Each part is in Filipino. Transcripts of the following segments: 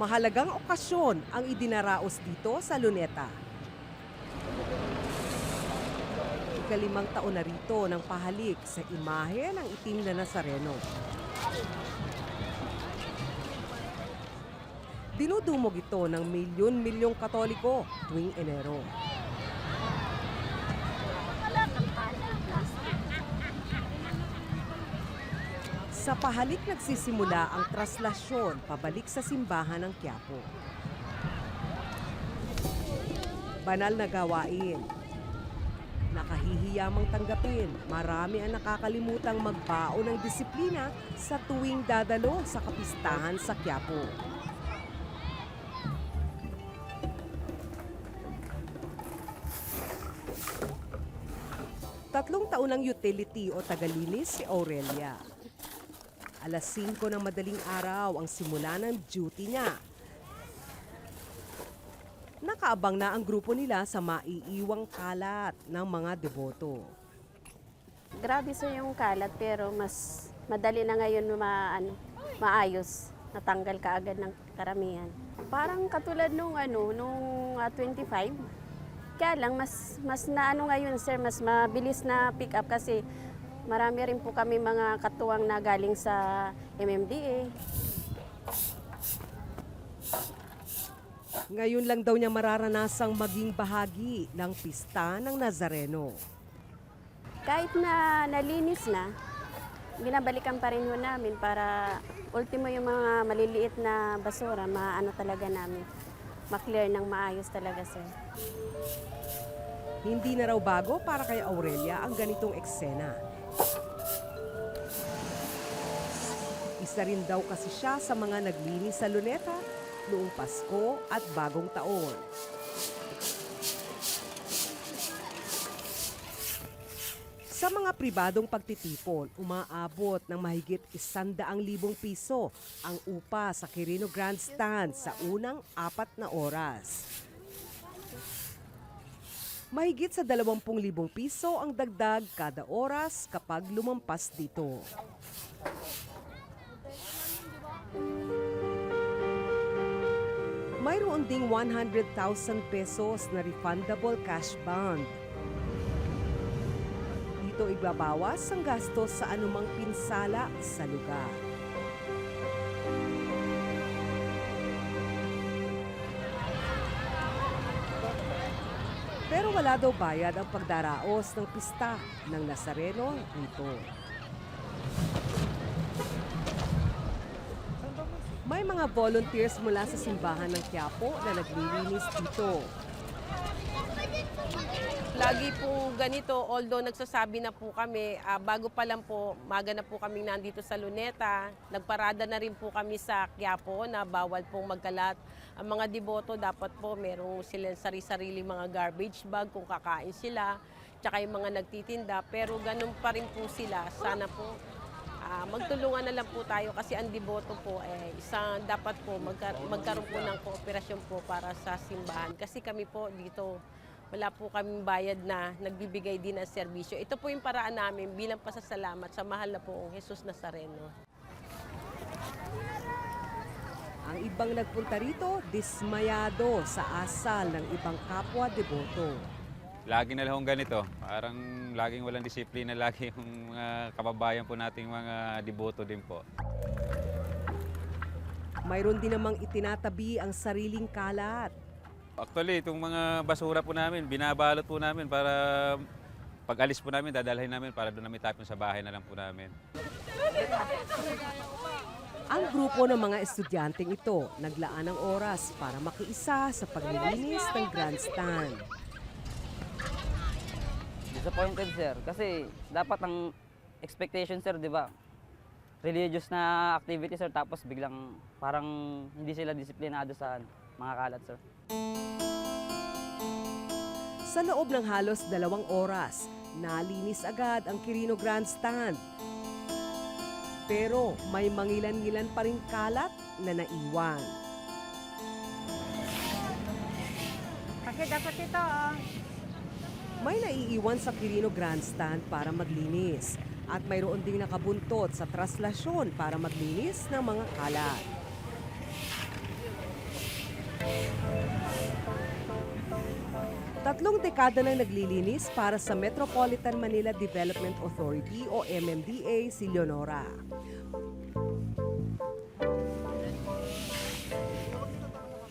Mahalagang okasyon ang idinaraos dito sa Luneta. Ikalimang taon na rito ng pahalik sa imahe ng itim na Nazareno. Dinudumog ito ng milyon-milyong katoliko tuwing Enero. Sa pahalik nagsisimula ang traslasyon pabalik sa simbahan ng Quiapo. Banal na gawain. Nakahihiyamang tanggapin, marami ang nakakalimutang magbao ng disiplina sa tuwing dadalo sa kapistahan sa Quiapo. Tatlong taon ng utility o tagalinis si Aurelia. Alas 5 ng madaling araw ang simula ng duty niya. Nakaabang na ang grupo nila sa maiiwang kalat ng mga deboto. Grabe sir yung kalat pero mas madali na ngayon ma, ano, maayos. Natanggal ka agad ng karamihan. Parang katulad nung ano, nung ah, 25. Kaya lang mas mas na ano ngayon sir, mas mabilis na pick up kasi marami rin po kami mga katuwang na galing sa MMDA. Ngayon lang daw niya mararanasang maging bahagi ng pista ng Nazareno. Kahit na nalinis na, binabalikan pa rin ho namin para ultimo yung mga maliliit na basura, maano talaga namin, maklear ng maayos talaga sir. Hindi na raw bago para kay Aurelia ang ganitong eksena. Isa rin daw kasi siya sa mga naglinis sa luneta noong Pasko at Bagong Taon. Sa mga pribadong pagtitipon, umaabot ng mahigit isandaang libong piso ang upa sa Quirino Grandstand sa unang apat na oras. Mahigit sa 20,000 piso ang dagdag kada oras kapag lumampas dito. Mayroon ding 100,000 pesos na refundable cash bond. Dito igbabawas ang gastos sa anumang pinsala sa lugar. Pero wala daw bayad ang pagdaraos ng pista ng Nazareno rito. May mga volunteers mula sa simbahan ng Quiapo na naglilinis dito. Lagi po ganito, although nagsasabi na po kami, ah, bago pa lang po, maga na po kami nandito sa Luneta, nagparada na rin po kami sa Quiapo na bawal pong magkalat. Ang mga deboto dapat po merong silang sari-sarili mga garbage bag kung kakain sila, tsaka yung mga nagtitinda, pero ganun pa rin po sila. Sana po ah, magtulungan na lang po tayo kasi ang deboto po eh isang dapat po magka- magkaroon po ng kooperasyon po para sa simbahan kasi kami po dito wala po kaming bayad na nagbibigay din ng serbisyo. Ito po yung paraan namin bilang pasasalamat sa mahal na poong Jesus Nazareno. Ang ibang nagpunta rito, dismayado sa asal ng ibang kapwa deboto. Lagi na lang ganito. Parang laging walang disiplina, lagi yung mga kababayan po nating mga deboto din po. Mayroon din namang itinatabi ang sariling kalat. Actually, itong mga basura po namin, binabalot po namin para pag alis po namin, dadalhin namin para doon namin tapon sa bahay na lang po namin. Ang grupo ng mga estudyanteng ito naglaan ng oras para makiisa sa paglilinis ng grandstand. Disappointed sir kasi dapat ang expectation sir, 'di ba? Religious na activity sir tapos biglang parang hindi sila disiplinado sa mga kalat sir. Sa loob ng halos dalawang oras, nalinis agad ang Quirino Grandstand. Pero may mangilan-ngilan pa rin kalat na naiwan. Kasi dapat ito, oh may naiiwan sa Quirino Grandstand para maglinis at mayroon ding nakabuntot sa traslasyon para maglinis ng mga kalat. Tatlong dekada nang naglilinis para sa Metropolitan Manila Development Authority o MMDA si Leonora.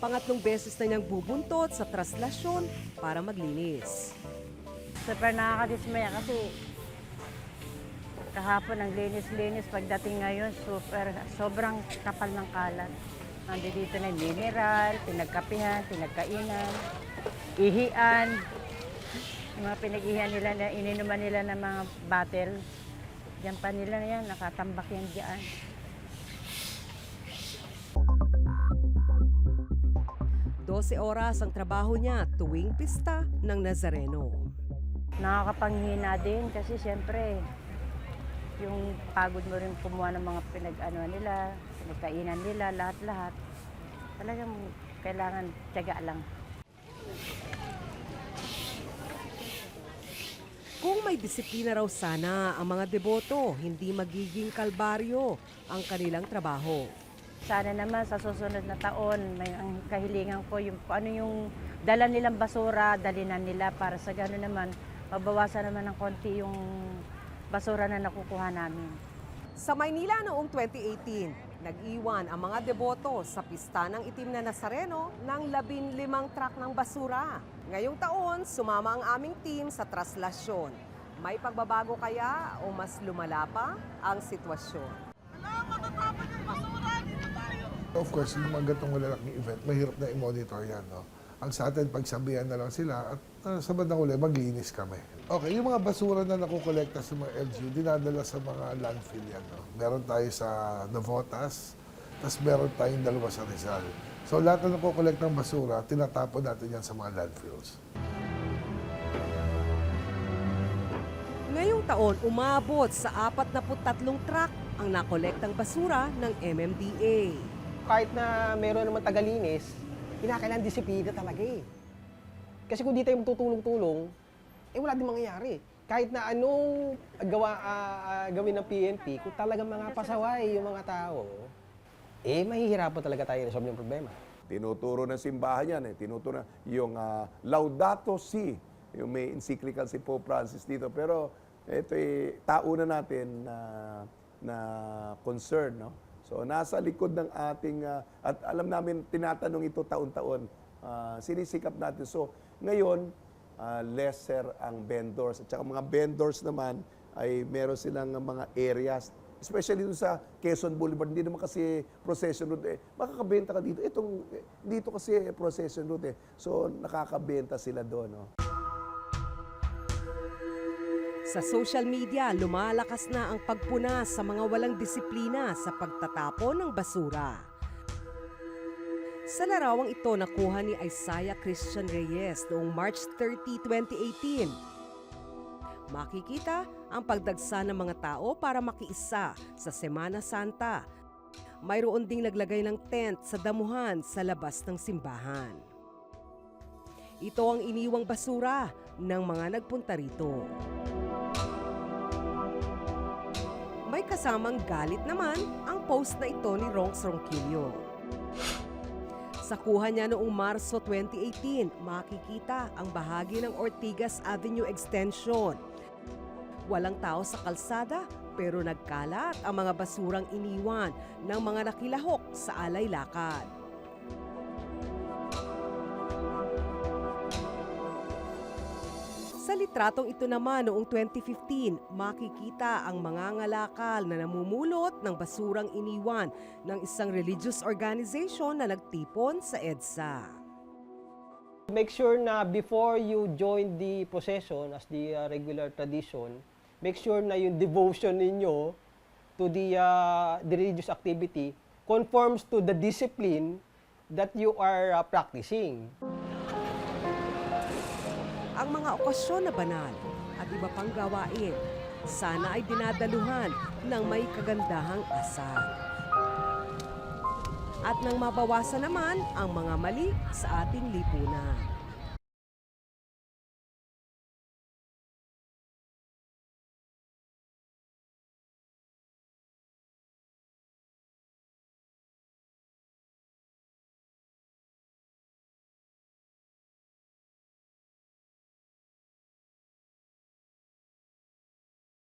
Pangatlong beses na niyang bubuntot sa traslasyon para maglinis. Super nakakadismaya kasi kahapon ang linis-linis pagdating ngayon super sobrang kapal ng kalat. Nandito dito na mineral, pinagkapihan, pinagkainan, ihian, yung mga pinag-ihian nila na ininuman nila ng mga bottle. Yan pa nila yan, nakatambak yan dyan. Dose oras ang trabaho niya tuwing pista ng Nazareno. Nakakapanghina din kasi siyempre yung pagod mo rin kumuha ng mga pinag-ano nila, pinagkainan nila, lahat-lahat. Talagang kailangan tiyaga lang. Kung may disiplina raw sana ang mga deboto, hindi magiging kalbaryo ang kanilang trabaho. Sana naman sa susunod na taon, may ang kahilingan ko yung ano yung dala nilang basura, dalinan nila para sa gano'n naman, mabawasan naman ng konti yung basura na nakukuha namin. Sa Maynila noong 2018, nag-iwan ang mga deboto sa pista ng itim na Nazareno ng labin limang truck ng basura. Ngayong taon, sumama ang aming team sa traslasyon. May pagbabago kaya o mas lumala pa ang sitwasyon? Of course, yung mga gatong malalaking event, mahirap na i-monitor yan. No? Ang sa atin, pagsabihan na lang sila at uh, sa bandang uli, maglinis kami. Okay, yung mga basura na nakukolekta sa mga LGU, dinadala sa mga landfill yan. No? Meron tayo sa Navotas, tapos meron tayong dalawa sa Rizal. So lahat na nakukolekta ng basura, tinatapon natin yan sa mga landfills. Ngayong taon, umabot sa 43 truck ang nakolektang basura ng MMDA. kahit na meron naman tagalinis, kinakailangan disiplina talaga eh. Kasi kung di tayo tutulong-tulong, eh wala din mangyayari. Kahit na anong gawa, ah, ah, gawin ng PNP, kung talagang mga pasaway yung mga tao, eh mahihirapan talaga tayo resolve yung problema. Tinuturo ng simbahan yan eh. Tinuturo na yung ah, Laudato Si, yung may encyclical si Pope Francis dito. Pero ito eh, tauna natin na, na concern, no? So nasa likod ng ating, ah, at alam namin, tinatanong ito taon-taon, Ah, sinisikap natin. So ngayon, ah, lesser ang vendors. At saka mga vendors naman ay meron silang mga areas especially dun sa Quezon Boulevard, hindi naman kasi procession route eh. Makakabenta ka dito. Itong, eh, dito kasi procession route eh. So, nakakabenta sila doon. No? Sa social media, lumalakas na ang pagpuna sa mga walang disiplina sa pagtatapon ng basura. Sa larawang ito, nakuha ni Isaiah Christian Reyes noong March 30, 2018. Makikita ang pagdagsa ng mga tao para makiisa sa Semana Santa. Mayroon ding naglagay ng tent sa damuhan sa labas ng simbahan. Ito ang iniwang basura ng mga nagpunta rito. Kasamang galit naman ang post na ito ni Ronks Ronquillo. Sa kuha niya noong Marso 2018, makikita ang bahagi ng Ortigas Avenue Extension. Walang tao sa kalsada pero nagkalat ang mga basurang iniwan ng mga nakilahok sa alay Sa litratong ito naman noong 2015, makikita ang mga ngalakal na namumulot ng basurang iniwan ng isang religious organization na nagtipon sa EDSA. Make sure na before you join the procession as the uh, regular tradition, make sure na yung devotion ninyo to the, uh, the religious activity conforms to the discipline that you are uh, practicing. Ang mga okasyon na banal at iba pang gawain, sana ay dinadaluhan ng may kagandahang asal. At nang mabawasan naman ang mga mali sa ating lipunan.